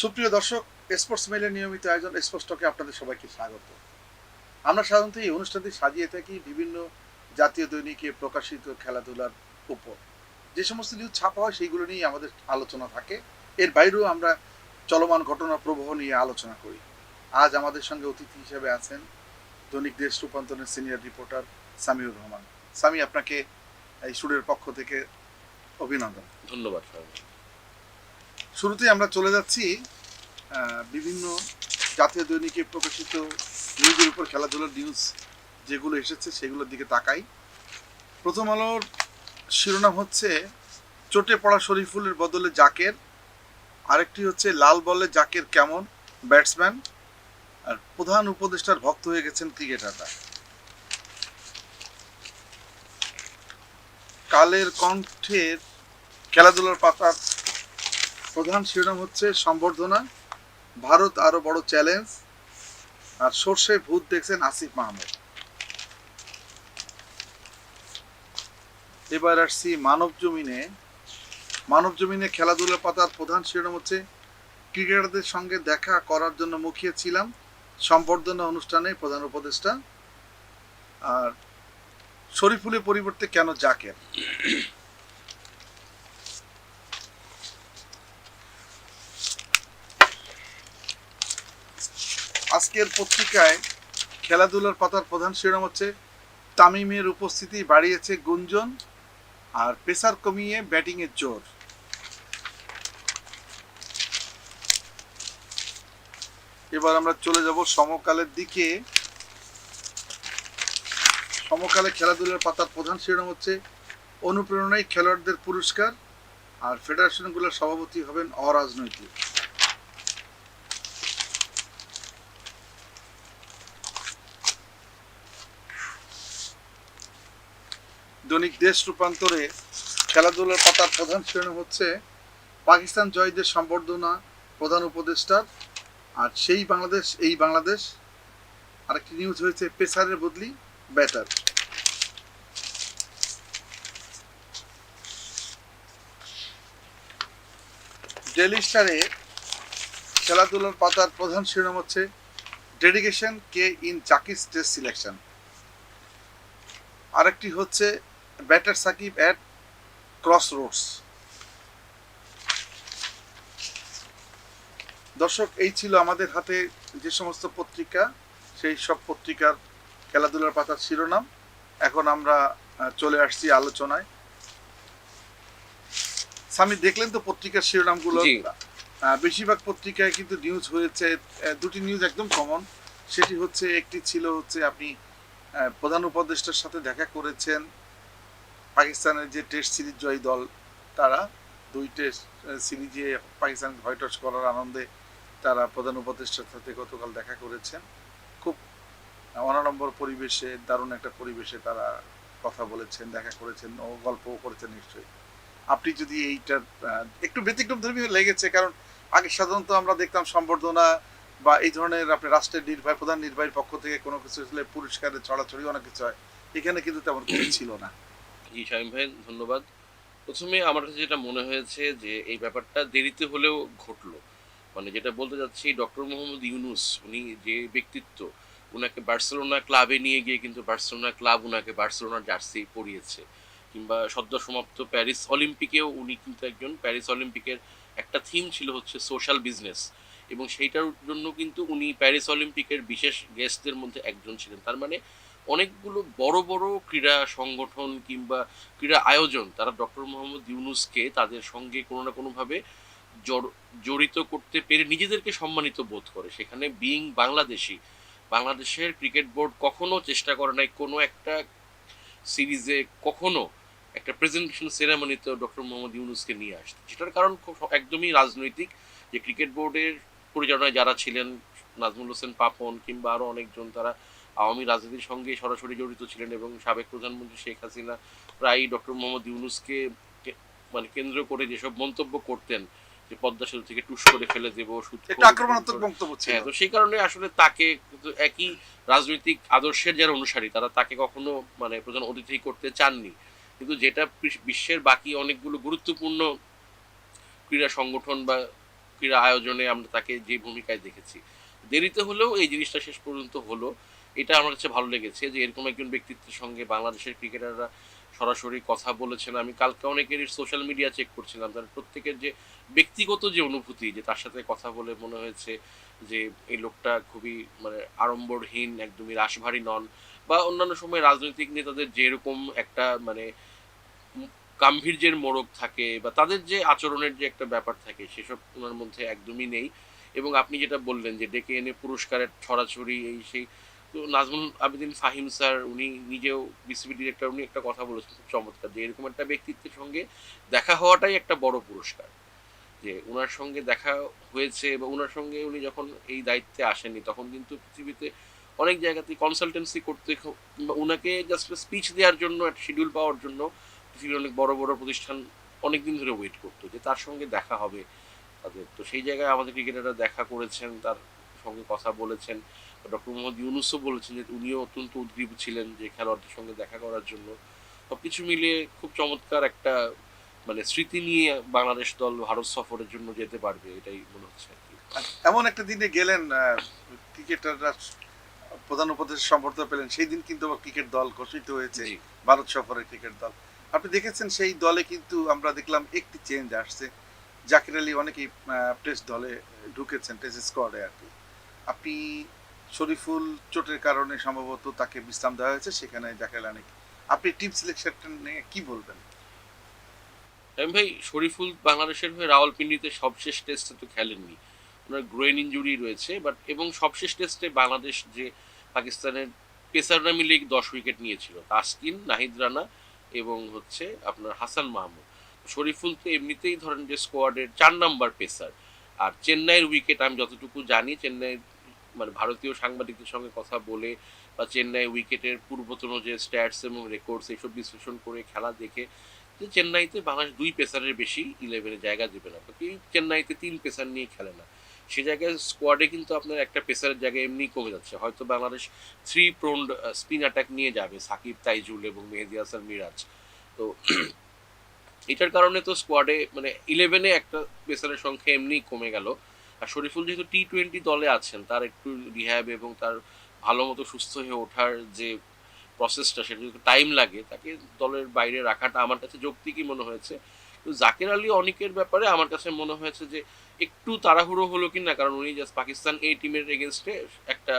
সুপ্রিয় দর্শক স্পোর্টস মেলের নিয়মিত আয়োজন স্পোর্টস টকে আপনাদের সবাইকে স্বাগত। আমরা সাধারণত এই অনুষ্ঠানটি সাজিয়ে থাকি বিভিন্ন জাতীয় দৈনিকে প্রকাশিত খেলাধুলার উপর। যে সমস্ত নিউজ ছাপা হয় সেইগুলো নিয়ে আমাদের আলোচনা থাকে। এর বাইরেও আমরা চলমান ঘটনা প্রবাহ নিয়ে আলোচনা করি। আজ আমাদের সঙ্গে অতিথি হিসেবে আছেন দৈনিক দেশ রূপান্তরের সিনিয়র রিপোর্টার সামিউর রহমান। সামি, আপনাকে এই সুরের পক্ষ থেকে অভিনন্দন। ধন্যবাদ শুরুতেই আমরা চলে যাচ্ছি বিভিন্ন জাতীয় দৈনিকে প্রকাশিত নিউজের উপর খেলাধুলার নিউজ যেগুলো এসেছে সেগুলোর দিকে তাকাই। প্রথম আলোর শিরোনাম হচ্ছে চোটে পড়া শরীফুলের বদলে জাকের, আরেকটি হচ্ছে লাল বলে জাকের কেমন ব্যাটসম্যান, আর প্রধান উপদেষ্টার ভক্ত হয়ে গেছেন ক্রিকেটাররা। কালের কণ্ঠের খেলাধুলার পাতার প্রধান শিরোনাম হচ্ছে সম্বর্ধনা, ভারত আরও বড় চ্যালেঞ্জ আর সর্ষে ভূত দেখছেন আসিফ মাহমুদ। এবার আসছি মানব জমিনে। মানব জমিনে খেলাধুলা পাতার প্রধান শিরোনাম হচ্ছে, ক্রিকেটারদের সঙ্গে দেখা করার জন্য মুখিয়ে ছিলাম সম্বর্ধনা অনুষ্ঠানে প্রধান উপদেষ্টা। আর শরীফুলের পরিবর্তে কেন জাকের? আজকের পত্রিকায় খেলাধুলার পাতার প্রধান শিরোনাম হচ্ছে, তামিমের উপস্থিতি বাড়িয়েছে গুঞ্জন আর পেসার কমিয়ে ব্যাটিংয়ের জোর। এবার আমরা চলে যাব সমকালের দিকে। সমকালে খেলাধুলার পাতার প্রধান শিরোনাম হচ্ছে, অনুপ্রেরণায় খেলোয়াড়দের পুরস্কার আর ফেডারেশনগুলোর সভাপতি হবেন অরাজনৈতিক। দৈনিক দেশ রূপান্তরে খেলাধুলার পাতার প্রধান শিরোনাম হচ্ছে পাকিস্তান জয়দের সম্বর্ধনা প্রধান উপদেষ্টার আর সেই বাংলাদেশ, এই বাংলাদেশ, আরেকটি নিউজ হয়েছে পেসারের বদলি, ব্যাটার। ডেলি স্টারে খেলাধুলার পাতার প্রধান শিরোনাম হচ্ছে dedication key in Zakir test selection. আরেকটি হচ্ছে batter Shakib at cross roads দর্শক এই ছিল আমাদের হাতে যে সমস্ত পত্রিকা সেই সব পত্রিকার খেলাধুলার পাতার শিরোনাম। এখন আমরা চলে আসছি আলোচনায়। স্বামী দেখলেন তো পত্রিকার শিরোনামগুলো? বেশিরভাগ পত্রিকায় কিন্তু নিউজ হয়েছে। দুটি নিউজ একদম কমন সেটি হচ্ছে একটি ছিল হচ্ছে আপনি প্রধান উপদেষ্টার সাথে দেখা করেছেন। পাকিস্তানের যে টেস্ট সিরিজ জয়ী দল, তারা দুই টেস্ট সিরিজে পাকিস্তান হোয়াইট ওয়াশ করার আনন্দে তারা প্রধান উপদেষ্টার সাথে গতকাল দেখা করেছেন। খুব অনাড়ম্বর পরিবেশে, দারুণ একটা পরিবেশে তারা কথা বলেছেন, দেখা করেছেন ও গল্পও করেছেন নিশ্চয়ই। আপনি যদি এইটার একটু ব্যতিক্রম ধর্মী লেগেছে, কারণ আগে সাধারণত আমরা দেখতাম সম্বর্ধনা বা এই ধরনের আপনি রাষ্ট্রের নির্বাহী, প্রধান নির্বাহীর পক্ষ থেকে কোনো কিছু হলে পুরস্কারের ছড়াছড়ি অনেক কিছু হয়। এখানে কিন্তু তেমন কিছু ছিল না। জি শামীম ভাই, ধন্যবাদ। প্রথমে আমার কাছে যেটা মনে হয়েছে যে, এই ব্যাপারটা দেরিতে হলেও ঘটলো। মানে যেটা বলতে যাচ্ছি ডক্টর মোহাম্মদ ইউনুস, উনি যে ব্যক্তিত্ব, উনাকে বার্সেলোনা ক্লাবে নিয়ে গিয়ে কিন্তু বার্সেলোনা ক্লাব ওনাকে বার্সেলোনার জার্সি পরিয়েছে। কিংবা সদ্য সমাপ্ত প্যারিস অলিম্পিকেও উনি কিন্তু একজন, প্যারিস অলিম্পিকের একটা থিম ছিল হচ্ছে সোশ্যাল বিজনেস। এবং সেইটার জন্য কিন্তু উনি প্যারিস অলিম্পিকের বিশেষ গেস্টদের মধ্যে একজন ছিলেন। তার মানে অনেকগুলো বড় বড় ক্রীড়া সংগঠন কিংবা ক্রীড়া আয়োজন, তারা ডক্টর মোহাম্মদ ইউনুসকে তাদের সঙ্গে কোনো না কোনোভাবে জড়- জড়িত করতে পেরে নিজেদেরকে সম্মানিত বোধ করে। সেখানে বিইং বাংলাদেশি, বাংলাদেশের ক্রিকেট বোর্ড কখনো চেষ্টা করে নাই কোনো একটা সিরিজে কখনো একটা প্রেজেন্টেশন সেরেমনিতে ডক্টর মোহাম্মদ ইউনুসকে নিয়ে আসতে। যেটার কারণ একদমই রাজনৈতিক যে ক্রিকেট বোর্ডের পরিচালনায় যারা ছিলেন, নাজমুল হোসেন পাপন কিংবা আরও অনেকজন, তারা আওয়ামী রাজনীতির সঙ্গে সরাসরি জড়িত ছিলেন এবং সাবেক প্রধানমন্ত্রী শেখ হাসিনা প্রায়ই ডক্টর মোহাম্মদ ইউনুসকে মানে কেন্দ্র করে যেসব মন্তব্য করতেন যে পদ্মা সেতু থেকে টুস করে ফেলে দেবো আক্রমণাত্মক বক্তব্য হ্যাঁ তো সেই কারণে আসলে তাকে একই রাজনৈতিক আদর্শের যারা অনুসারী তারা তাকে কখনো মানে প্রধান অতিথি করতে চাননি। কিন্তু যেটা বিশ্বের বাকি অনেকগুলো গুরুত্বপূর্ণ ক্রীড়া সংগঠন বা ক্রীড়া আয়োজনে আমরা তাকে যে ভূমিকায় দেখেছি দেরিতে হলেও এই জিনিসটা শেষ পর্যন্ত হলো। এটা আমার কাছে ভালো লেগেছে যে এরকম একজন ব্যক্তিত্বের সঙ্গে বাংলাদেশের ক্রিকেটাররা সরাসরি কথা বলেছেন। আমি কালকে অনেকেরই সোশ্যাল মিডিয়া চেক করছিলাম, তার প্রত্যেকের যে ব্যক্তিগত যে অনুভূতি, যে তার সাথে কথা বলে মনে হয়েছে যে এই লোকটা খুবই মানে আড়ম্বরহীন, একদমই রাশভারী নন বা অন্যান্য সময় রাজনৈতিক নেতাদের যেরকম একটা মানে গাম্ভীর্যের মোড়ক থাকে বা তাদের যে আচরণের যে একটা ব্যাপার থাকে সেসব ওনার মধ্যে একদমই নেই। এবং আপনি যেটা বললেন যে ডেকে এনে পুরস্কারের ছড়াছড়ি, এই সেই তো নাজমুল আবেদিন ফাহিম স্যার, উনি নিজেও বিসিবি ডিরেক্টর উনি একটা কথা বলেছেন খুব চমৎকার যে এরকম একটা ব্যক্তিত্বের সঙ্গে দেখা হওয়াটাই একটা বড় পুরস্কার। যে ওনার সঙ্গে দেখা হয়েছে বা ওনার সঙ্গে উনি যখন এই দায়িত্বে আসেননি, তখন কিন্তু পৃথিবীতে অনেক জায়গাতে কনসালটেন্সি করতে ওনাকে জাস্ট স্পিচ দেওয়ার জন্য, একটা শিডিউল পাওয়ার জন্য পৃথিবীর অনেক বড় বড় প্রতিষ্ঠান অনেক দিন ধরে ওয়েট করতো যে তার সঙ্গে দেখা হবে তাদের। তো সেই জায়গায় আমাদের ক্রিকেটাররা দেখা করেছেন, তার সঙ্গে কথা বলেছেন। ডক্টর মোহাম্মদ ইউনুসও বলেছেন যে উনিও অত্যন্ত উদ্গ্রীব ছিলেন যে খেলোয়াড়দের সঙ্গে দেখা করার জন্য। সবকিছু মিলিয়ে খুব চমৎকার একটা মানে স্মৃতি নিয়ে বাংলাদেশ দল ভারত সফরের জন্য যেতে পারবে এটাই মনে হচ্ছে এমন একটা দিনে গেলেন ক্রিকেটাররা প্রধান উপদেশ সম্পর্ক পেলেন সেই দিন কিন্তু ক্রিকেট দল ঘোষিত হয়েছে ভারত সফরের ক্রিকেট দল। আপনি দেখেছেন সেই দলে কিন্তু আমরা দেখলাম একটি চেঞ্জ আসছে। জাকির আলী অনেকেই টেস্ট দলে ঢুকেছেন টেস্ট স্কোয়াডে আর কি। আপনি শরীফুল চোটের কারণে সম্ভবত তাকে বিশ্রাম দেওয়া হয়েছে, সেখানে অনেক আপনি টিম সিলেকশন নিয়ে কি বলবেন? আমি ভাই, শরীফুল বাংলাদেশের হয়ে রাওয়ালপিন্ডিতে সবশেষ টেস্টে তো খেলেননি। ওনার গ্রোয়েন ইঞ্জুরি রয়েছে বাট এবং সবশেষ টেস্টে বাংলাদেশ যে পাকিস্তানের পেসাররা মিলে দশ উইকেট নিয়েছিল, তাসকিন, নাহিদ রানা এবং হচ্ছে আপনার হাসান মাহমুদ। শরীফুল তো এমনিতেই ধরেন যে স্কোয়াডের চার নাম্বার পেসার। আর চেন্নাইয়ের উইকেট আমি যতটুকু জানি, চেন্নাইয়ের মানে ভারতীয় সাংবাদিকদের সঙ্গে কথা বলে বা চেন্নাই উইকেটের পূর্বতন যে স্ট্যাটস এবং রেকর্ডস এইসব বিশ্লেষণ করে খেলা দেখে যে চেন্নাইতে বাংলাদেশ দুই পেসারের বেশি ইলেভেনে জায়গা দেবে না। বাকি চেন্নাইতে তিন পেসার নিয়ে খেলে না। সে জায়গায় স্কোয়াডে কিন্তু আপনার একটা পেসারের জায়গায় এমনি কমে যাচ্ছে। হয়তো Bangladesh three pronged spin attack নিয়ে যাবে, সাকিব, তাইজুল এবং মেহেদি হাসান, মিরাজ। তো এটার কারণে তো স্কোয়াডে মানে ইলেভেনে একটা পেসারের সংখ্যা এমনি কমে গেল। আর শরীফুল যেহেতু টি টোয়েন্টি দলে আছেন, তার একটু রিহ্যাব এবং তার ভালো মতো সুস্থ হয়ে ওঠার যে প্রসেসটা সেটা যদি টাইম লাগে, তাকে দলের বাইরে রাখাটা আমার কাছে যৌক্তিকই মনে হয়েছে। তো জাকির আলী অনেকের ব্যাপারে আমার কাছে মনে হয়েছে যে, একটু তাড়াহুড়ো হলো কি না, কারণ উনি জাস্ট পাকিস্তান এই টিমের এগেনস্টে একটা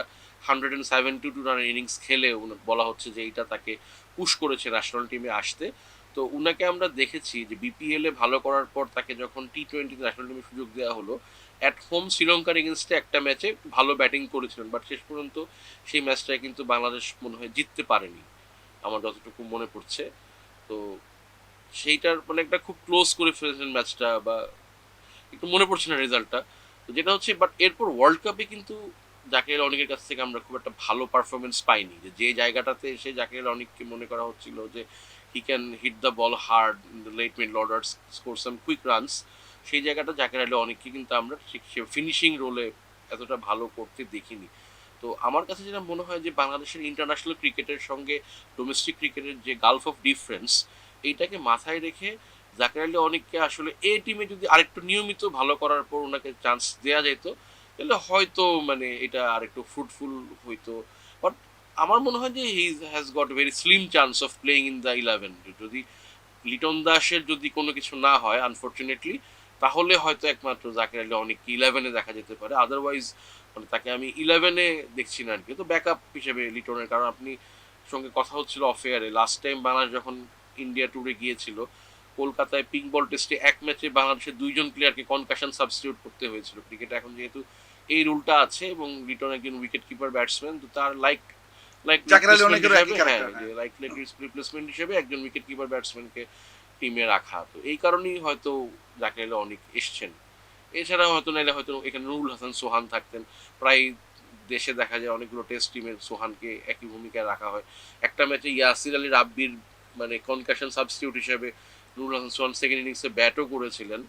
হান্ড্রেড অ্যান্ড সেভেন্টি টু রানের ইনিংস খেলে বলা হচ্ছে যে, এইটা তাকে পুশ করেছে ন্যাশনাল টিমে আসতে। তো উনাকে আমরা দেখেছি যে বিপিএল এ ভালো করার পর তাকে যখন টি টোয়েন্টিতে ন্যাশনাল টিমে সুযোগ দেওয়া হলো অ্যাট হোম শ্রীলঙ্কার এগেনস্টে একটা ম্যাচে ভালো ব্যাটিং করেছিলেন বাট শেষ পর্যন্ত সেই ম্যাচটায় কিন্তু বাংলাদেশ মনে হয় জিততে পারেনি, আমার যতটুকু মনে পড়ছে। তো সেইটার মানে একটা খুব ক্লোজ করে ফেলেছেন ম্যাচটা বা একটু মনে পড়ছে না রেজাল্টটা তো যেটা হচ্ছে বাট এরপর ওয়ার্ল্ড কাপে কিন্তু জাকির অনেকের কাছ থেকে আমরা খুব একটা ভালো পারফরমেন্স পাইনি, যে যে জায়গাটাতে এসে জাকির অনেককে মনে করা হচ্ছিল যে he can hit the ball hard late mid order score some quick runs সেই জায়গাটা জাকির আলী অনেককে কিন্তু আমরা ঠিক সে ফিনিশিং রোলে এতটা ভালো করতে দেখিনি। তো আমার কাছে যেটা মনে হয় যে বাংলাদেশের ইন্টারন্যাশনাল ক্রিকেটের সঙ্গে ডোমেস্টিক ক্রিকেটের যে গালফ অফ ডিফারেন্স এইটাকে মাথায় রেখে জাকির আলী অনেককে আসলে এই টিমে যদি আরেকটু নিয়মিত ভালো করার পর ওনাকে চান্স দেওয়া যেত, তাহলে হয়তো মানে এটা আরেকটু ফ্রুটফুল হইতো। আমার মনে হয় যে he has got very slim chance of playing in the eleven যদি লিটন দাসের যদি কোনো কিছু না হয় আনফর্চুনেটলি তাহলে হয়তো একমাত্র জাকির আলী অনেক ইলেভেনে দেখা যেতে পারে। আদারওয়াইজ মানে তাকে আমি ইলেভেনে দেখছি না আর কি। তো ব্যাকআপ হিসেবে লিটনের, কারণ আপনি সঙ্গে কথা হচ্ছিল অফেয়ারে লাস্ট টাইম বাংলাদেশ যখন ইন্ডিয়া ট্যুরে গিয়েছিল, কলকাতায় পিঙ্ক বল টেস্টে এক ম্যাচে বাংলাদেশের দুইজন প্লেয়ারকে কনকাশন সাবস্টিটিউট করতে হয়েছিল। ক্রিকেটে এখন যেহেতু এই রুলটা আছে এবং লিটন একজন উইকেট কিপার ব্যাটসম্যান তো তার লাইক লাইক জাকির আলী একই। লাইক রিপ্লেসমেন্ট হিসেবে একজন উইকেট কিপার ব্যাটসম্যানকে টিমে রাখা। তো এই কারণেই হয়তো জাকির আলী অনেক এসছেন। এছাড়া হয়তো নাইলে হয়তো এখানে নুরুল হাসান সোহান থাকতেন। প্রায় দেশে দেখা যায় অনেকগুলো টেস্ট টিমের সোহানকে একই ভূমিকায় রাখা হয়। একটা ম্যাচে ইয়াসির আলী রাব্বির মানে কনকাশন সাবস্টিটিউট হিসেবে নুরুল হাসান সোহান সেকেন্ড ইনিংসে ব্যাটও করেছিলেন।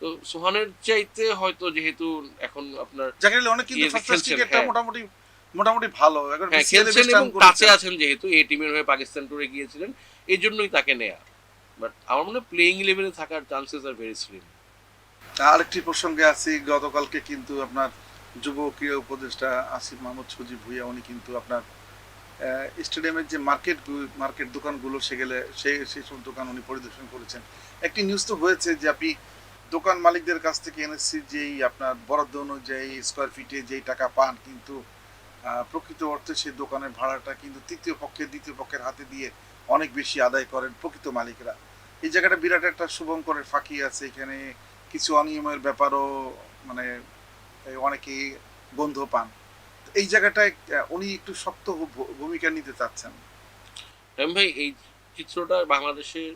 তো সোহানের চাইতে হয়তো যেহেতু এখন আপনার জাকির আলী অনেক কিন্তু ইয়ে হ্যাঁ। মোটামুটি মোটামুটি ভালো। হ্যাঁ খেলছেন এবং টাচে আছেন যেহেতু এই টিমের হয়ে পাকিস্তান টুরে গিয়েছিলেন এই জন্যই তাকে নেয়া। বাট আমার মনে হয় প্লেইং ইলেভেনে থাকার চান্সেস আর ভেরি স্লিম আরেকটি প্রসঙ্গে আছি গতকালকে কিন্তু আপনার যুব ক্রীড়া উপদেষ্টা আসিফ মাহমুদ সজিব ভুইয়া উনি কিন্তু আপনার স্টেডিয়ামের যে মার্কেট মার্কেট দোকানগুলো সেগুলো সেই সেই সব দোকান উনি পরিদর্শন করেছেন। একটি নিউজ তো হয়েছে যে আপনি দোকান মালিকদের কাছ থেকে এনএসসি যেই আপনার বরাদ্দ অনুযায়ী স্কোয়ার ফিটে যেই টাকা পান কিন্তু প্রকৃত অর্থে সেই দোকানের ভাড়াটা কিন্তু তৃতীয় পক্ষের, দ্বিতীয় পক্ষের হাতে দিয়ে অনেক বেশি আদায় করেন প্রকৃত মালিকরা। এই জায়গাটা বিরাট একটা শুভঙ্করের ফাঁকি আছে। এখানে কিছু অনিয়মের ব্যাপারও মানে এই অনেকেই গন্ধ পান। এই জায়গাটায় উনি একটু শক্ত ভূমিকা নিতে চাচ্ছেন। ভাই, এই চিত্রটা বাংলাদেশের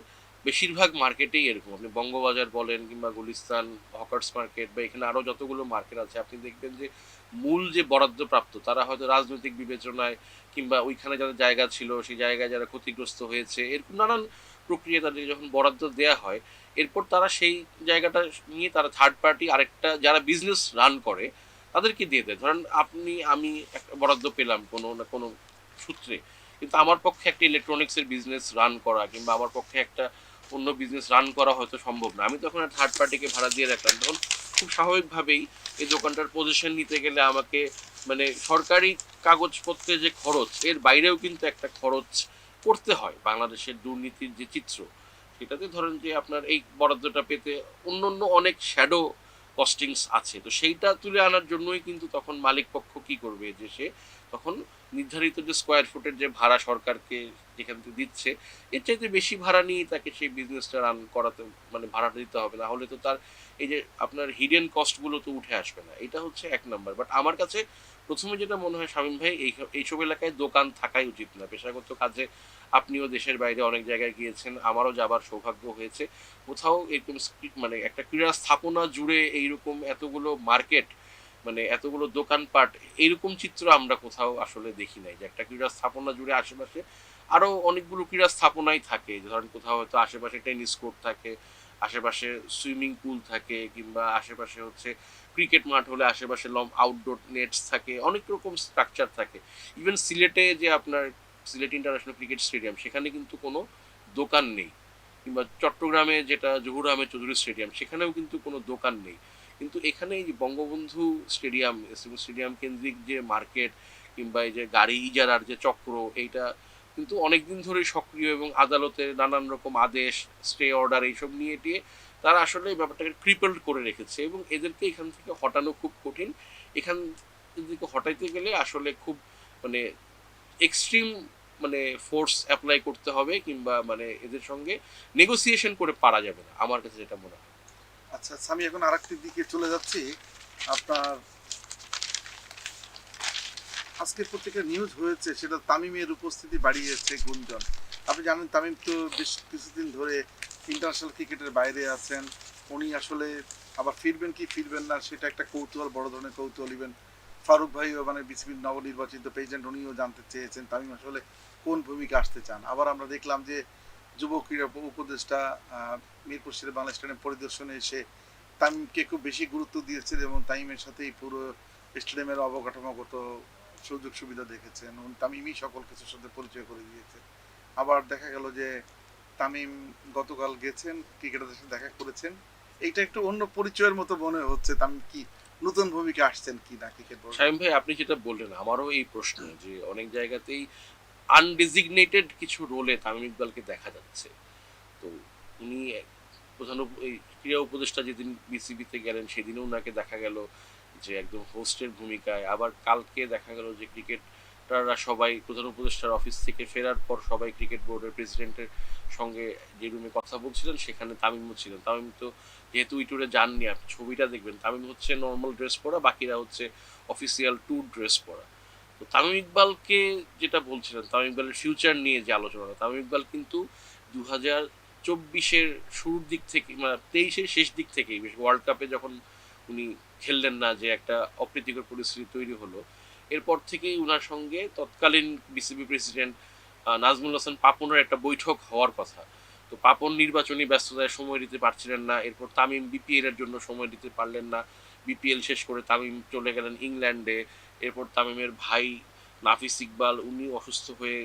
বেশিরভাগ মার্কেটেই এরকম। আপনি বঙ্গবাজার বলেন কিংবা গুলিস্তান, হকার্স মার্কেট বা এখানে আরও যতগুলো মার্কেট আছে, আপনি দেখবেন যে মূল যে বরাদ্দপ্রাপ্ত, তারা হয়তো রাজনৈতিক বিবেচনায় কিংবা ওইখানে যাদের জায়গা ছিল, সেই জায়গায় যারা ক্ষতিগ্রস্ত হয়েছে, এরকম নানান প্রক্রিয়া তাদের যখন বরাদ্দ দেওয়া হয়, এরপর তারা সেই জায়গাটা নিয়ে তারা থার্ড পার্টি আরেকটা যারা বিজনেস রান করে, তাদেরকে দিয়ে দেয়। ধরেন আপনি, আমি একটা বরাদ্দ পেলাম কোনো না কোনো সূত্রে, কিন্তু আমার পক্ষে একটা ইলেকট্রনিক্সের বিজনেস রান করা কিংবা আমার পক্ষে একটা অন্য বিজনেস রান করা হয়তো সম্ভব না। আমি তখন থার্ড পার্টিকে ভাড়া দিয়ে রাখলাম। তখন খুব স্বাভাবিকভাবেই এই দোকানটার পজিশন নিতে গেলে আমাকে মানে সরকারি কাগজপত্রে যে খরচ, এর বাইরেও কিন্তু একটা খরচ করতে হয় বাংলাদেশের দুর্নীতির যে চিত্র। সেটাতে ধরেন যে আপনার এই বরাদ্দটা পেতে অন্য অন্য অনেক শ্যাডো কস্টিংস আছে। তো সেইটা তুলে আনার জন্যই কিন্তু তখন মালিক পক্ষ কি করবে? যে সে তখন নির্ধারিত যে স্কোয়ার ফুটের যে ভাড়া সরকারকে যেখান থেকে দিচ্ছে, এর চাইতে বেশি ভাড়া নিয়ে তাকে সেই বিজনেসটা রান করাতে মানে ভাড়াটা দিতে হবে। না হলে তো তার এই যে আপনার হিডেন কস্টগুলো তো উঠে আসবে না। এটা হচ্ছে এক নম্বর বাট আমার কাছে প্রথমে যেটা মনে হয়, শামীম ভাই, এই এইসব এলাকায় দোকান থাকাই উচিত না। পেশাগত কাজে আপনিও দেশের বাইরে অনেক জায়গায় গিয়েছেন, আমারও যাবার সৌভাগ্য হয়েছে। কোথাও এরকম মানে একটা ক্রীড়া স্থাপনা জুড়ে এইরকম এতগুলো মার্কেট মানে এতগুলো দোকানপাট, এইরকম চিত্র আমরা কোথাও আসলে দেখি নাই। যে একটা ক্রীড়া স্থাপনা জুড়ে আশেপাশে আরও অনেকগুলো ক্রীড়া স্থাপনাই থাকে। ধরেন কোথাও হয়তো আশেপাশে টেনিস কোর্ট থাকে, আশেপাশে সুইমিং পুল থাকে, কিংবা আশেপাশে হচ্ছে ক্রিকেট মাঠ হলে আশেপাশে লং আউটডোর নেটস থাকে, অনেক রকম স্ট্রাকচার থাকে। ইভেন সিলেটে যে আপনার সিলেট ইন্টারন্যাশনাল ক্রিকেট স্টেডিয়াম, সেখানে কিন্তু কোনো দোকান নেই। কিংবা চট্টগ্রামে যেটা জহুর আহমেদ চৌধুরী স্টেডিয়াম, সেখানেও কিন্তু কোনো দোকান নেই। কিন্তু এখানে এই যে বঙ্গবন্ধু স্টেডিয়াম স্টেডিয়াম কেন্দ্রিক যে মার্কেট, কিংবা এই যে গাড়ি ইজারার যে চক্র, এইটা কিন্তু অনেকদিন ধরেই সক্রিয় এবং আদালতে নানান রকম আদেশ, স্টে অর্ডার এইসব নিয়ে টিয়ে তারা আসলে এই ব্যাপারটাকে ক্রিপেলড করে রেখেছে এবং এদেরকে এখান থেকে হটানো খুব কঠিন। এখান থেকে হটাইতে গেলে আসলে খুব মানে এক্সট্রিম মানে ফোর্স অ্যাপ্লাই করতে হবে কিংবা মানে এদের সঙ্গে নেগোসিয়েশন করে পারা যাবে না আমার কাছে যেটা মনে হয়। আচ্ছা আচ্ছা, আমি এখন আরেকটি দিকে চলে যাচ্ছি। আপনার আজকের পত্রিকা নিউজ হয়েছে সেটা তামিমের উপস্থিতি বাড়িয়েছে গুঞ্জন। আপনি জানেন তামিম তো বেশ কিছুদিন ধরে ইন্টারন্যাশনাল ক্রিকেটের বাইরে আছেন। উনি আসলে আবার ফিরবেন কি ফিরবেন না সেটা একটা কৌতূহল বড় ধরনের কৌতূহল ইভেন ফারুক ভাইও মানে বিসিবির নবনির্বাচিত প্রেসিডেন্ট উনিও জানতে চেয়েছেন তামিম আসলে কোন ভূমিকা আসতে চান? আবার আমরা দেখলাম যে যুব ক্রীড়া উপদেষ্টা মিরপুর শেরে বাংলা স্টেডিয়াম পরিদর্শনে এসে তামিমকে খুব বেশি গুরুত্ব দিয়েছেন এবং তামিমের সাথেই পুরো স্টেডিয়ামের অবকাঠামোগত সুযোগ সুবিধা দেখেছেন। তামিমই সকল কিছুর সাথে পরিচয় করে দিয়েছে আবার দেখা গেল যে তামিম গতকাল গেছেন, ক্রিকেটারদের সাথে দেখা করেছেন। এইটা একটু অন্য পরিচয়ের মতো মনে হচ্ছে তামিম কি নতুন ভূমিকা আসছেন কি না ক্রিকেট বোর্ডে শাহিম ভাই, আপনি যেটা বললেন, আমারও এই প্রশ্ন যে অনেক জায়গাতেই আনডিজিগনেটেড কিছু রোলে তামিম ইকবালকে দেখা যাচ্ছে। তো উনি প্রধান এই ক্রীড়া উপদেষ্টা যেদিন বিসিবিতে গেলেন, সেদিনও ওনাকে দেখা গেল যে একদম হোস্টের ভূমিকায়। আবার কালকে দেখা গেল যে ক্রিকেটাররা সবাই, প্রধান উপদেষ্টার অফিস থেকে ফেরার পর সবাই ক্রিকেট বোর্ডের প্রেসিডেন্টের সঙ্গে যে রুমে কথা বলছিলেন, সেখানে তামিমও ছিলেন। তামিম তো যেহেতু ওই ট্যুরে যাননি আপনি, ছবিটা দেখবেন। তামিম হচ্ছে নর্মাল ড্রেস পরা, বাকিরা হচ্ছে অফিসিয়াল ট্যুর ড্রেস পরা। তো তামিম ইকবালকে যেটা বলছিলেন তামিম ইকবালের ফিউচার নিয়ে যে আলোচনা তামিম ইকবাল কিন্তু দু হাজার চব্বিশের শুরুর দিক থেকে মানে তেইশের শেষ দিক বেশ ওয়ার্ল্ড কাপে যখন উনি খেললেন না যে একটা অপ্রীতিকর পরিস্থিতি তৈরি হলো, এরপর থেকেই উনার সঙ্গে তৎকালীন বিসিবি প্রেসিডেন্ট নাজমুল হাসান পাপনের একটা বৈঠক হওয়ার কথা। তো পাপন নির্বাচনী ব্যস্ততায় সময় দিতে পারছিলেন না। এরপর তামিম বিপিএল এর জন্য সময় দিতে পারলেন না। বিপিএল শেষ করে তামিম চলে গেলেন ইংল্যান্ডে। এরপর তামিমের ভাই নাফিস ইকবাল উনি অসুস্থ হয়ে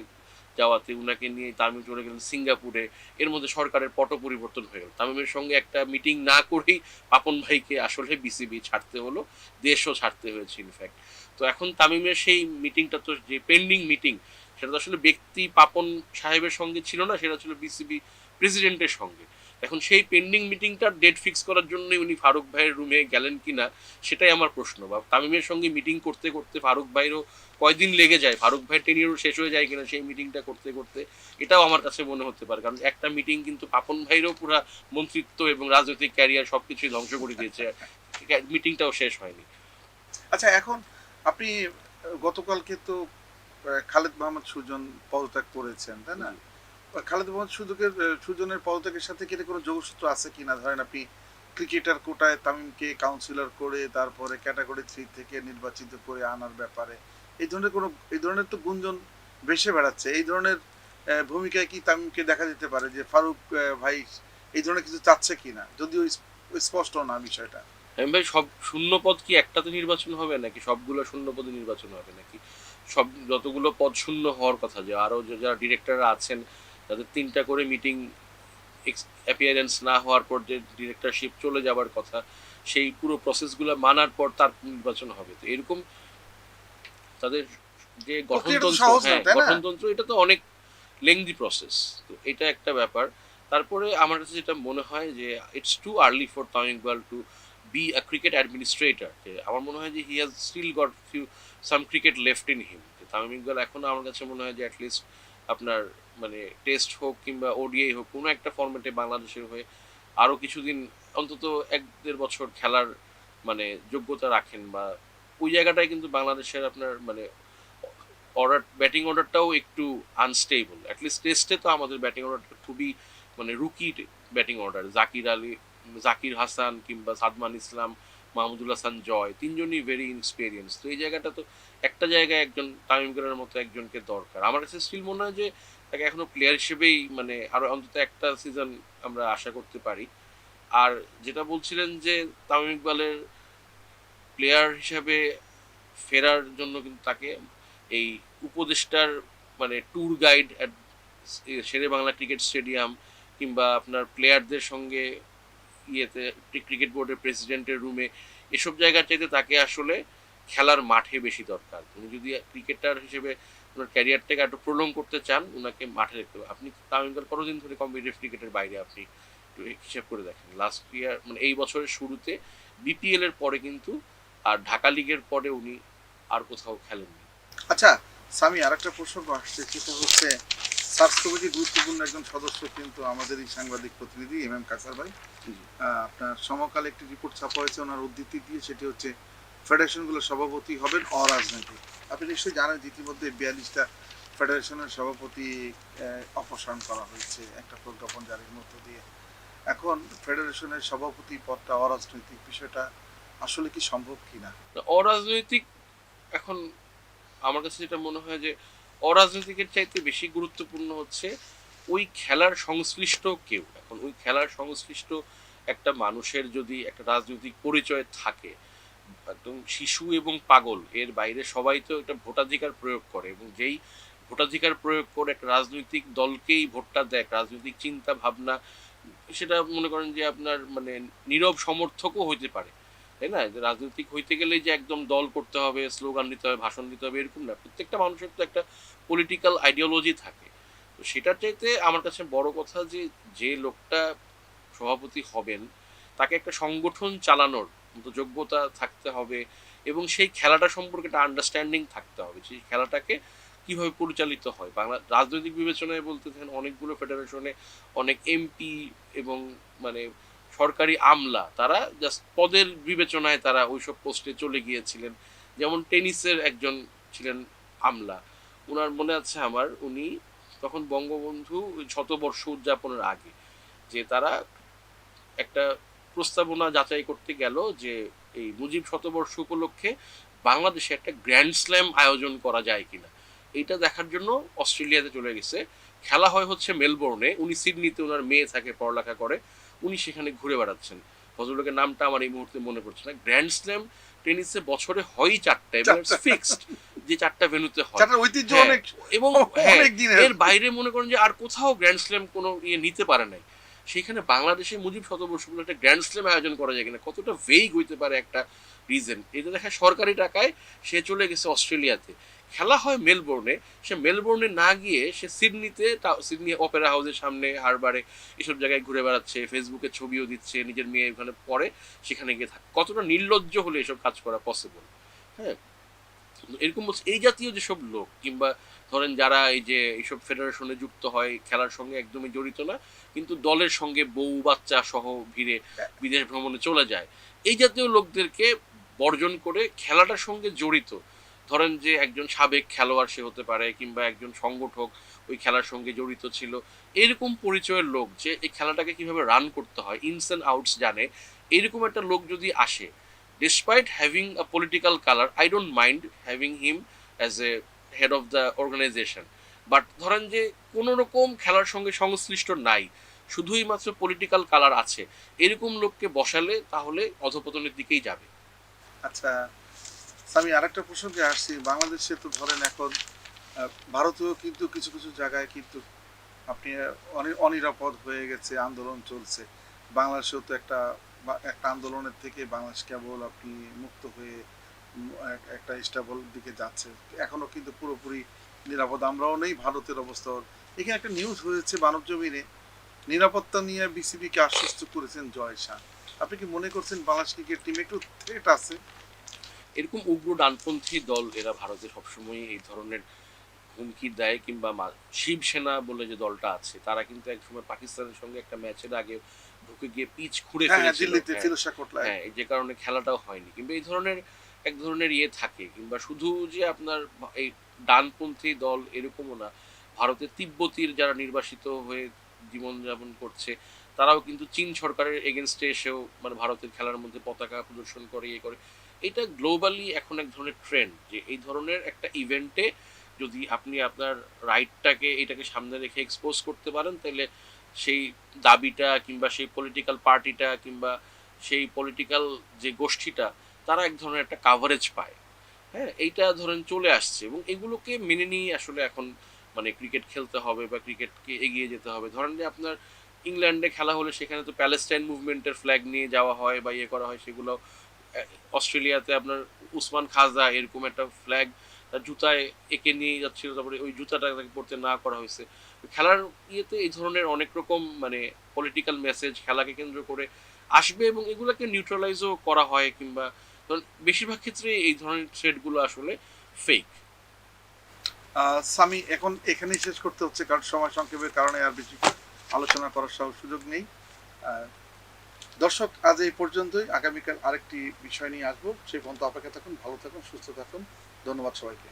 যাওয়াতে উনাকে নিয়ে তামিম চলে গেলেন সিঙ্গাপুরে। এর মধ্যে সরকারের পট পরিবর্তন হয়ে গেল। তামিমের সঙ্গে একটা মিটিং না করেই পাপন ভাইকে আসলে বিসিবি ছাড়তে হলো, দেশও ছাড়তে হয়েছে ইনফ্যাক্ট তো এখন তামিমের সেই মিটিংটা তো যে পেন্ডিং মিটিং সেটা তো আসলে ব্যক্তি পাপন সাহেবের সঙ্গে ছিল না, সেটা ছিল বিসিবি প্রেসিডেন্টের সঙ্গে। এখন সেই পেন্ডিং মিটিংটার ডেট ফিক্স করার জন্য উনি ফারুক ভাইয়ের রুমে গেলেন কিনা, সেটাই আমার প্রশ্ন। বা তামিমের সঙ্গে মিটিং করতে করতে ফারুক ভাইয়েরও কয়দিন লেগে যায়, ফারুক ভাইয়ের টেনিয়রও শেষ হয়ে যায় কিনা সেই মিটিংটা করতে করতে, এটাও আমার কাছে মনে হতে পারে। কারণ একটা মিটিং কিন্তু পাপন ভাইয়েরও পুরো মন্ত্রিত্ব এবং রাজনৈতিক ক্যারিয়ার সব কিছুই ধ্বংস করে দিয়েছে মিটিংটাও শেষ হয়নি। আচ্ছা এখন আপনি গতকালকে তো খালেদ মোহাম্মদ সুজন পদত্যাগ করেছেন তাই না? খালেদ মোহাম্মদ সুজনের সুজনের পদত্যাগের সাথে কি কোনো যোগসূত্র আছে কিনা? ধরেন আপনি ক্রিকেটার কোটায় তামিমকে কাউন্সিলর করে তারপরে ক্যাটাগরি থ্রি থেকে নির্বাচিত করে আনার ব্যাপারে এই ধরনের কোনো এই ধরনের তো গুঞ্জন ভেসে বেড়াচ্ছে। এই ধরনের ভূমিকায় কি তামিমকে দেখা যেতে পারে যে ফারুক ভাই এই ধরনের কিছু চাচ্ছে কিনা? যদিও স্প- স্পষ্ট না বিষয়টা। ভাই সব শূন্য পদ কি একটাতে নির্বাচন হবে নাকি সবগুলো শূন্য পদে নির্বাচন হবে নাকি? সব যতগুলো পদ শূন্য হওয়ার কথা যে আরও যে যারা ডিরেক্টররা আছেন তাদের তিনটা করে মিটিং অ্যাপিয়ারেন্স না হওয়ার পর যে ডিরেক্টরশিপ চলে যাবার কথা সেই পুরো প্রসেসগুলো মানার পর তার নির্বাচন হবে। তো এরকম তাদের যে গঠনতন্ত্র হ্যাঁ গঠনতন্ত্র এটা তো অনেক লেংদি প্রসেস তো এটা একটা ব্যাপার। তারপরে আমার কাছে যেটা মনে হয় যে it's too early for Tamim Iqbal to be a cricket administrator আমার মনে হয় যে he has still got few some cricket left in him Tamim Iqbal এখনও আমার কাছে মনে হয় যে অ্যাটলিস্ট আপনার মানে টেস্ট হোক কিংবা ওডিআই হোক, কোনো একটা ফর্মেটে বাংলাদেশের হয়ে আরও কিছুদিন অন্তত এক দেড় বছর খেলার মানে যোগ্যতা রাখেন বা ওই জায়গাটায় কিন্তু বাংলাদেশের আপনার মানে অর্ডার ব্যাটিং অর্ডারটাও একটু আনস্টেবল অ্যাটলিস্ট টেস্টে তো আমাদের ব্যাটিং অর্ডারটা খুবই মানে rookie batting order Zakir Ali, Zakir Hasan কিংবা সাদমান ইসলাম মাহমুদুল হাসান জয়, তিনজনই ভেরি ইনএক্সপিরিয়েন্স তো এই জায়গাটা তো একটা জায়গায় একজন তামিম ইকবালের মতো একজনকে দরকার। আমার কাছে স্টিল মনে হয় যে তাকে এখনও প্লেয়ার হিসেবেই মানে আরও অন্তত একটা সিজন আমরা আশা করতে পারি। আর যেটা বলছিলেন যে তামিম ইকবালের প্লেয়ার হিসাবে ফেরার জন্য কিন্তু তাকে এই উপদেষ্টার মানে tour guide Shere Bangla cricket stadium কিংবা আপনার প্লেয়ারদের সঙ্গে ইয়েতে ক্রিকেট বোর্ডের প্রেসিডেন্টের রুমে এসব জায়গার চাইতে তাকে আসলে খেলার মাঠে বেশি দরকার। উনি যদি ক্রিকেটার হিসেবে ওনার ক্যারিয়ারটাকে একটু প্রলং করতে চান ওনাকে মাঠে দেখতে হবে। আপনি তামিমকাল কতদিন ধরে কম্পিটিভ ক্রিকেটের বাইরে আপনি একটু হিসেব করে দেখেন। লাস্ট ইয়ার মানে এই বছরের শুরুতে বিপিএল এর পরে কিন্তু আর ঢাকা লিগের পরে উনি আর কোথাও খেলেননি। আচ্ছা স্বামী, আরেকটা প্রসঙ্গ আসছে, সেটা হচ্ছে কমিটির গুরুত্বপূর্ণ একজন সদস্য কিন্তু আমাদের এই সাংবাদিক প্রতিনিধি এম এম কাসার ভাই। আপনার সমকালে একটি রিপোর্ট ছাপা হয়েছে, ওনার উদ্ধৃতি দিয়ে সেটি হচ্ছে ফেডারেশনগুলোর সভাপতি হবেন অরাজনৈতিক। আপনি নিশ্চয়ই জানেন ইতিমধ্যে বিয়াল্লিশটা ফেডারেশনের সভাপতি অপসারণ করা হয়েছে, একটা প্রজ্ঞাপন জারির মধ্য দিয়ে। এখন ফেডারেশনের সভাপতি পদটা অরাজনৈতিক, বিষয়টা আসলে কি সম্ভব কিনা? অরাজনৈতিক এখন আমার কাছে যেটা মনে হয় যে অরাজনৈতিকের চাইতে বেশি গুরুত্বপূর্ণ হচ্ছে ওই খেলার সংশ্লিষ্ট কেউ। এখন ওই খেলার সংশ্লিষ্ট একটা মানুষের যদি একটা রাজনৈতিক পরিচয় থাকে, একদম শিশু এবং পাগল, এর বাইরে সবাই তো একটা ভোটাধিকার প্রয়োগ করে এবং যেই ভোটাধিকার প্রয়োগ করে একটা রাজনৈতিক দলকেই ভোটটা দেয় রাজনৈতিক চিন্তা ভাবনা, সেটা মনে করেন যে আপনার মানে নীরব সমর্থকও হইতে পারে, তাই না? রাজনৈতিক হইতে গেলে যে একদম দল করতে হবে, স্লোগান দিতে হবে, ভাষণ দিতে হবে, এরকম না। প্রত্যেকটা মানুষের তো একটা পলিটিক্যাল আইডিওলজি থাকে। তো সেটার চাইতে আমার কাছে বড় কথা যে যে লোকটা সভাপতি হবেন, তাকে একটা সংগঠন চালানোর মতো যোগ্যতা থাকতে হবে এবং সেই খেলাটা সম্পর্কে একটা আন্ডারস্ট্যান্ডিং থাকতে হবে সেই খেলাটাকে কীভাবে পরিচালিত হয়। বাংলা রাজনৈতিক বিবেচনায় বলতে থাকেন অনেকগুলো ফেডারেশনে অনেক এমপি এবং মানে সরকারি আমলা, তারা জাস্ট পদের বিবেচনায় তারা ওইসব পোস্টে চলে গিয়েছিলেন। যেমন টেনিসের একজন ছিলেন আমলা। ওনার মনে আছে আমার, উনি তখন বঙ্গবন্ধু শতবর্ষ উদযাপনের আগে যে তারা একটা প্রস্তাবনা যাচাই করতে গেল যে এই মুজিব শতবর্ষ উপলক্ষে বাংলাদেশে একটা গ্র্যান্ড স্ল্যাম আয়োজন করা যায় কিনা। এইটা দেখার জন্য অস্ট্রেলিয়াতে চলে গেছে। খেলা হয় হচ্ছে মেলবোর্নে। উনি সিডনিতে ওনার মেয়ে থাকে পড়ালেখা করে। উনি সেখানে ঘুরে বেড়াচ্ছেন। ভদ্রলোকের নামটা আমার এই মুহূর্তে মনে পড়ছে না। গ্র্যান্ড স্ল্যাম টেনিসে বছরে হয়ই চারটা। ফিক্সড যে চারটা ভেন্যুতে হয়। চারটার ঐতিহ্য হ্যাঁ, অনেক এবং অনেক হ্যাঁ, দিনের। এর বাইরে মনে করেন যে আর কোথাও গ্র্যান্ড স্ল্যাম কোনো ইয়ে নিতে পারে নাই। সেখানে বাংলাদেশে মুজিব শতবর্ষগুলো একটা গ্র্যান্ড স্ল্যাম আয়োজন করা যায় কিনা কতটা ভেইগ হইতে পারে একটা রিজন এটা দেখা সরকারি টাকায় সে চলে গেছে অস্ট্রেলিয়াতে। খেলা হয় মেলবোর্নে সে মেলবোর্নে না গিয়ে সে সিডনিতে সিডনি অপেরা হাউসের সামনে হারবারে এসব জায়গায় ঘুরে বেড়াচ্ছে ফেসবুকে ছবিও দিচ্ছে নিজের মেয়ে ওখানে পড়ে সেখানে গিয়ে থাকে কতটা নির্লজ্জ হলে এসব কাজ করা পসিবল হ্যাঁ এরকম এই জাতীয় যেসব লোক, কিংবা ধরেন যারা এই যে এইসব ফেডারেশনে যুক্ত হয়, খেলার সঙ্গে একদমই জড়িত না, কিন্তু দলের সঙ্গে বউ, বাচ্চা সহ ভিড়ে বিদেশ ভ্রমণে চলে যায়, এই জাতীয় লোকদেরকে বর্জন করে খেলাটার সঙ্গে জড়িত। ধরেন যে একজন সাবেক খেলোয়াড় সে হতে পারে, কিংবা একজন সংগঠক ওই খেলার সঙ্গে জড়িত ছিল, এরকম পরিচয়ের লোক যে এই খেলাটাকে কীভাবে রান করতে হয় ইনস অ্যান্ড আউটস জানে, এরকম একটা লোক যদি আসে despite having a political colour I don't mind having him as a head of the organisation but ধরেন যে কোনো রকম খেলার সঙ্গে সংশ্লিষ্ট নাই শুধুই মাত্র পলিটিক্যাল কালার আছে এরকম লোককে বসালে তাহলে অধপতনের দিকেই যাবে। আচ্ছা আমি আরেকটা প্রসঙ্গে আসছি। বাংলাদেশে তো ধরেন এখন আহ, ভারতেও কিন্তু কিছু কিছু জায়গায় কিন্তু আপনি অনিরাপদ হয়ে গেছে আন্দোলন চলছে। বাংলাদেশেও তো একটা একটা আন্দোলনের থেকে বাংলাদেশ কেবল আপনি মুক্ত হয়ে একটা স্টেবল দিকে যাচ্ছে। এখনও কিন্তু পুরোপুরি নিরাপদ। আমরাও নেই, ভারতের অবস্থা এখানে একটা নিউজ হয়েছে মানব জমিনে। নিরাপত্তা নিয়ে বিসিবিকে আশ্বস্ত করেছেন জয় শাহ। আপনি কি মনে করছেন বাংলাদেশ ক্রিকেট টিম একটু থ্রেট আছে? এরকম উগ্র ডানপন্থী দল এরা ভারতে সবসময় এই ধরনের হুমকি দেয় কিংবা শিবসেনা বলে যে দলটা আছে তারা কিন্তু একসময় পাকিস্তানের সঙ্গে একটা ম্যাচের আগে ঢুকে গিয়ে পিচ খুঁড়ে হ্যাঁ হ্যাঁ হ্যাঁ। হ্যাঁ যে কারণে খেলাটাও হয়নি। কিংবা এই ধরনের এক ধরনের ইয়ে থাকে কিংবা শুধু যে আপনার এই ডানপন্থী দল এরকমও না ভারতের তিব্বতীর যারা নির্বাসিত হয়ে জীবনযাপন করছে তারাও কিন্তু চীন সরকারের এগেনস্টে এসেও মানে ভারতের খেলার মধ্যে পতাকা প্রদর্শন করে ইয়ে করে। এটা গ্লোবালি এখন এক ধরনের ট্রেন্ড যে এই ধরনের একটা ইভেন্টে যদি আপনি আপনার রাইটটাকে এটাকে সামনে রেখে এক্সপোজ করতে পারেন, তাহলে সেই দাবিটা কিংবা সেই পলিটিক্যাল পার্টিটা কিংবা সেই পলিটিক্যাল যে গোষ্ঠীটা, তারা এক ধরনের একটা কাভারেজ পায়। হ্যাঁ এইটা ধরেন চলে আসছে এবং এগুলোকে মেনে নিয়ে আসলে এখন মানে ক্রিকেট খেলতে হবে বা ক্রিকেটকে এগিয়ে যেতে হবে। ধরেন যে আপনার ইংল্যান্ডে খেলা হলে সেখানে তো প্যালেস্টাইন মুভমেন্টের ফ্ল্যাগ নিয়ে যাওয়া হয় বা ইয়ে করা হয়, সেগুলো অস্ট্রেলিয়াতে আপনার উসমান খাজা এরকম একটা ফ্ল্যাগ জুতায় এঁকে নিয়ে যাচ্ছিল, তারপরে ওই জুতাটা তাকে পড়তে না করা হয়েছে। খেলার ইয়েতে এই ধরনের অনেক রকম মানে পলিটিক্যাল মেসেজ খেলাকে কেন্দ্র করে আসবে এবং এগুলোকে নিউট্রালাইজও করা হয় কিংবা বেশিরভাগ ক্ষেত্রে এই ধরনের থ্রেডগুলো আসলে ফেক সামি, এখন এখানেই শেষ করতে হচ্ছে কারণ সময় সংক্ষেপের কারণে আর বেশি আলোচনা করার সুযোগ নেই। দর্শক, আজ এই পর্যন্তই। আগামীকাল আরেকটি বিষয় নিয়ে আসব। সেই পর্যন্ত অপেক্ষা থাকুন, ভালো থাকুন, সুস্থ থাকুন। ধন্যবাদ সবাইকে।